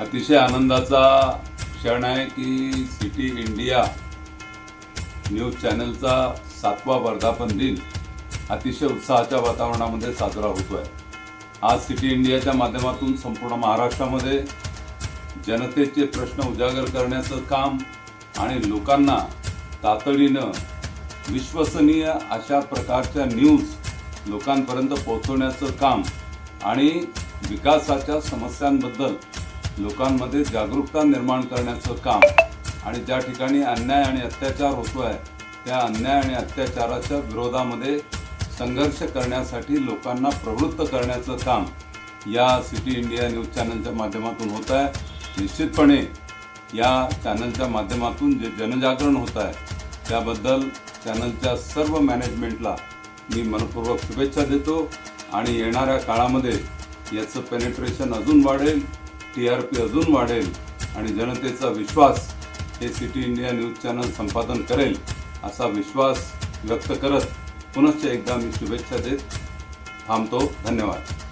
अतिशय आनंदाचा क्षण आहे की सिटी इंडिया न्यूज चॅनलचा सातवा वर्धापन दिन अतिशय उत्साहाच्या वातावरणामध्ये साजरा होतोय. आज सिटी इंडियाच्या माध्यमातून संपूर्ण महाराष्ट्रामध्ये जनतेचे प्रश्न उजागर करण्याचं काम आणि लोकांना तातडीनं विश्वसनीय अशा प्रकारच्या न्यूज लोकांपर्यंत पोहोचवण्याचं काम आणि विकासाच्या समस्यांबद्दल लोकांमध्ये जागरूकता निर्माण करण्याचं काम आणि ज्या ठिकाणी अन्याय आणि अत्याचार होतो आहे त्या अन्याय आणि अत्याचाराच्या विरोधामध्ये संघर्ष करण्यासाठी लोकांना प्रवृत्त करण्याचं काम या सिटी इंडिया न्यूज चॅनलच्या माध्यमातून होत आहे. निश्चितपणे या चॅनलच्या माध्यमातून जे जनजागरण होत आहे त्याबद्दल चॅनलच्या सर्व मॅनेजमेंटला मी मनपूर्वक शुभेच्छा देतो आणि येणाऱ्या काळामध्ये याचं पेनिट्रेशन अजून वाढेल. टी आर पी अजून वाढेल आणि जनतेचा विश्वास हे सिटी इंडिया न्यूज चॅनल संपादन करेल असा विश्वास व्यक्त करत पुनश्च एकदा मी शुभेच्छा देत थांबतो. धन्यवाद.